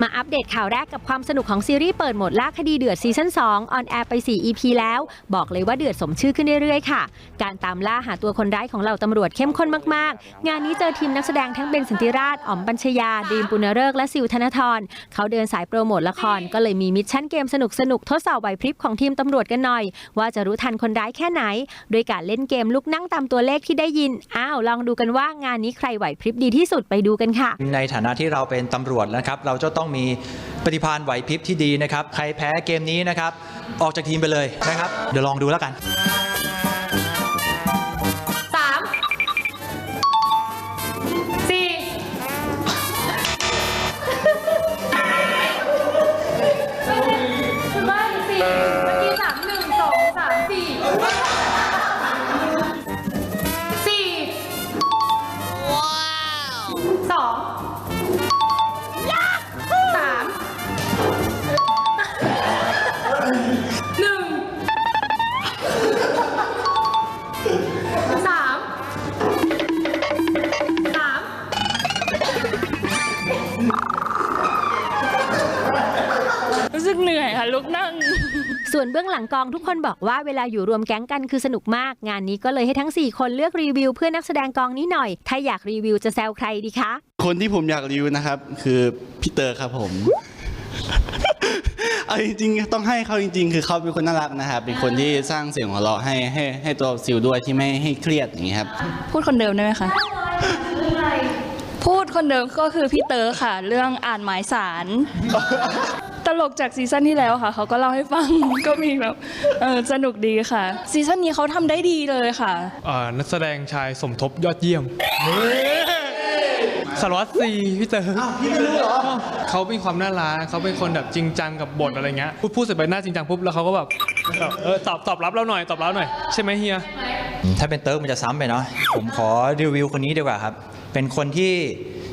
มา อัปเดตข่าวแรกกับความสนุกของซีรีส์เปิดโหมดล่าคดีเดือดซีซั่น2ออนแอร์ไป 4 EP แล้ว บอกเลยว่าเดือดสมชื่อขึ้นเรื่อยๆ ค่ะ การตามล่าหาตัวคนร้ายของเหล่าตำรวจเข้มข้นมากๆ งานนี้เจอทีมนักแสดงทั้งเบนสันติราชอ๋อมปัญชยา ดีมปุณเริกและซิวธนทร เขาเดินสายโปรโมทละคร ก็เลยมีมิชชั่นเกมสนุกๆทดสอบไหวพริบของทีมตำรวจกันหน่อย ว่าจะรู้ทันคนร้ายแค่ไหน โดยการเล่นเกมลุกนั่งตามตัวเลขที่ได้ยินอ้าวลองดูกันว่างานนี้ใครไหวพริบดีที่สุดไปดูกันค่ะ ในฐานะที่เราเป็นตำรวจนะครับเราจะต้องมีปฏิภาณไหวพริบที่ดีนะครับ ใครแพ้เกมนี้นะครับ ออกจากทีมไปเลยนะครับ เดี๋ยวลองดูแล้วกัน หนึ่งสามสามรู้สึกเหนื่อยค่ะลุกนั่ง ส่วนเบื้องหลังกองทุกคนบอกว่าเวลาอยู่รวมแก๊งกันคือสนุกมาก งานนี้ก็เลยให้ทั้ง 4 คนเลือกรีวิวเพื่อนนักแสดงกองนี้หน่อย ถ้าอยากรีวิวจะแซวใครดีคะ คนที่ผมอยากรีวิวนะครับ คือพี่เตอร์ครับผม เอาจริงๆต้องให้เขาจริง ๆ คือเขาเป็นคนน่ารักนะครับเป็นคนที่สร้างเสียงหัวเราะให้ให้ให้ตัวซิลด้วยที่ไม่ให้เครียดอย่างนี้ครับ พูดคนเดิมได้ไหมคะ พูดคนเดิมก็คือพี่เต๋อค่ะ เรื่องอ่านหมายสาร ตลกจากซีซั่นที่แล้วค่ะ เขาก็เล่าให้ฟัง ก็มีแบบเออสนุกดีค่ะ ซีซั่นนี้เขาทำได้ดีเลยค่ะเอ่อนักแสดงชายสมทบยอดเยี่ยม สารวัตรซีพี่เต๋อพี่ไม่รู้เหรอ เขาเป็นความน่ารักเขาเป็นคนแบบจริงจังกับบทอะไรเงี้ยพูดพูดเสร็จไปหน้าจริงจังปุ๊บแล้วเขาก็แบบแบบเออตอบตอบรับเราหน่อยตอบรับหน่อยใช่ไหมเฮีย ถ้าเป็นเติร์กมันจะซ้ำไปเนาะผมขอรีวิวคนนี้ดีกว่าครับ เป็นคนที่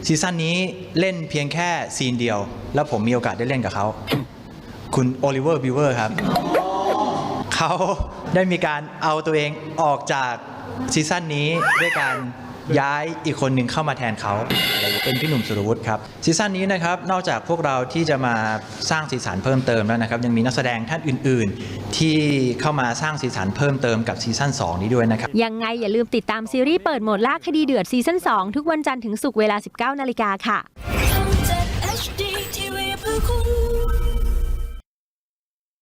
ซีซั่นนี้เล่นเพียงแค่ซีนเดียว แล้วผมมีโอกาสได้เล่นกับเขา คุณโอลิเวอร์บิวเวอร์ครับ เขาได้มีการเอาตัวเองออกจากซีซั่นนี้ด้วยการ ย้ายอีกคนหนึ่งเข้ามาแทนเขา เป็นพี่หนุ่มสุรวุฒิครับซีซั่นนี้นะครับนอกจากพวกเราที่จะมาสร้างสีสันเพิ่มเติมแล้วนะครับยังมีนักแสดงท่านอื่น ๆ ที่เข้ามาสร้างสีสันเพิ่มเติมกับซีซั่น2 นี้ด้วยนะครับยังไงอย่าลืมติดตามซีรีส์เปิดโหมดล่าคดีเดือดซีซั่น2 ทุกวันจันทร์ถึงศุกร์เวลา 19นาฬิกาค่ะ